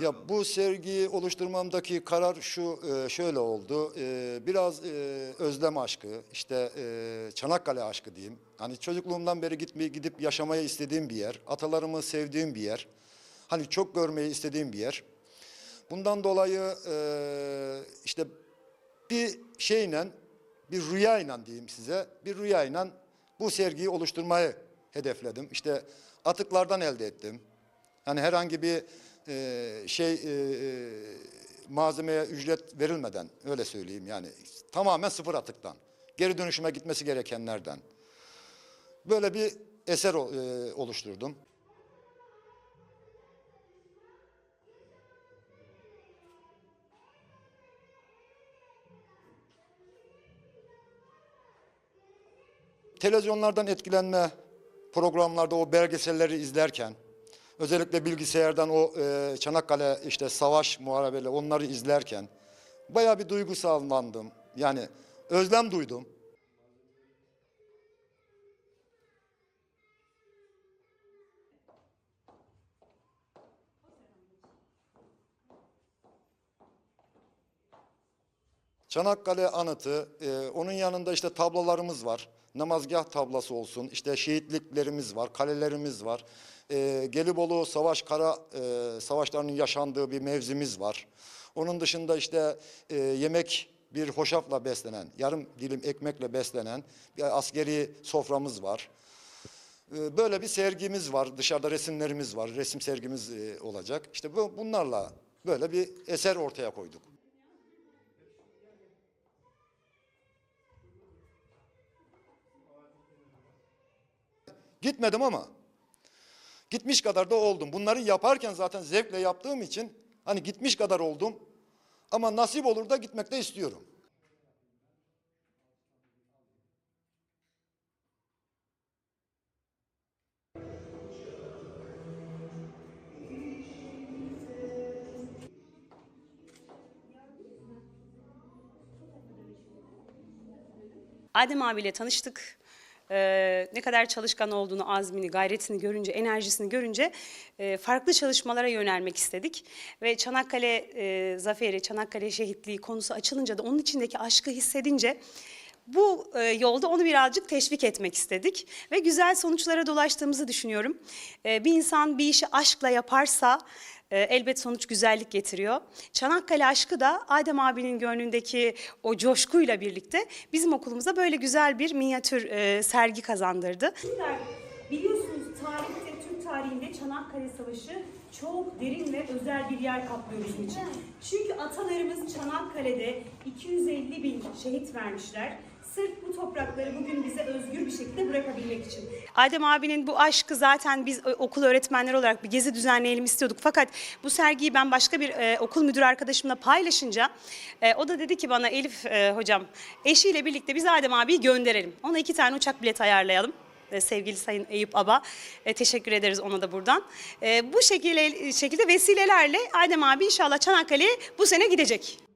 Ya bu sergiyi oluşturmamdaki karar şu e, şöyle oldu. E, Biraz e, özlem aşkı, işte Çanakkale aşkı diyeyim. Hani çocukluğumdan beri gitmeyi gidip yaşamayı istediğim bir yer, atalarımı sevdiğim bir yer. Hani çok görmeyi istediğim bir yer. Bundan dolayı işte bir şeyle, bir rüyayla diyeyim size, bir rüyayla bu sergiyi oluşturmayı hedefledim. İşte atıklardan elde ettim. Hani herhangi bir e, şey e, e, malzemeye ücret verilmeden öyle söyleyeyim yani tamamen sıfır atıktan. Geri dönüşüme gitmesi gerekenlerden. Böyle bir eser e, oluşturdum. televizyonlardan etkilenme programlarda o belgeselleri izlerken özellikle bilgisayardan o e, Çanakkale işte savaş muharebeli onları izlerken bayağı bir duygusallandım. Yani özlem duydum. Çanakkale anıtı, e, onun yanında işte tablolarımız var. Namazgah tablası olsun, işte şehitliklerimiz var, kalelerimiz var. E, Gelibolu savaş kara e, savaşlarının yaşandığı bir mevzimiz var. Onun dışında işte e, yemek bir hoşafla beslenen, yarım dilim ekmekle beslenen bir askeri soframız var. E, Böyle bir sergimiz var. Dışarıda resimlerimiz var. Resim sergimiz e, olacak. İşte bu bunlarla böyle bir eser ortaya koyduk. Gitmedim ama gitmiş kadar da oldum. Bunları yaparken zaten zevkle yaptığım için hani gitmiş kadar oldum. Ama nasip olur da gitmek de istiyorum. Adem abiyle tanıştık. Ee, ne kadar çalışkan olduğunu, azmini, gayretini görünce, enerjisini görünce e, farklı çalışmalara yönelmek istedik. Ve Çanakkale e, zaferi, Çanakkale şehitliği konusu açılınca da onun içindeki aşkı hissedince bu e, yolda onu birazcık teşvik etmek istedik ve güzel sonuçlara dolaştığımızı düşünüyorum. E, bir insan bir işi aşkla yaparsa e, elbet sonuç güzellik getiriyor. Çanakkale aşkı da Adem abinin gönlündeki o coşkuyla birlikte bizim okulumuza böyle güzel bir minyatür e, sergi kazandırdı. Biliyorsunuz tarihte, Türk tarihinde Çanakkale Savaşı çok derin ve özel bir yer kaplıyor bizim için. Çünkü atalarımız Çanakkale'de 250 bin şehit vermişler. Sırf bu toprakları bugün bize özgür bir şekilde bırakabilmek için. Adem abinin bu aşkı zaten biz e, okul öğretmenleri olarak bir gezi düzenleyelim istiyorduk. Fakat bu sergiyi ben başka bir e, okul müdürü arkadaşımla paylaşınca e, o da dedi ki bana Elif e, hocam eşiyle birlikte biz Adem abiyi gönderelim. Ona iki tane uçak bileti ayarlayalım e, sevgili Sayın Eyüp Aba. E, teşekkür ederiz ona da buradan. Bu şekilde, şekilde vesilelerle Adem abi inşallah Çanakkale'ye bu sene gidecek.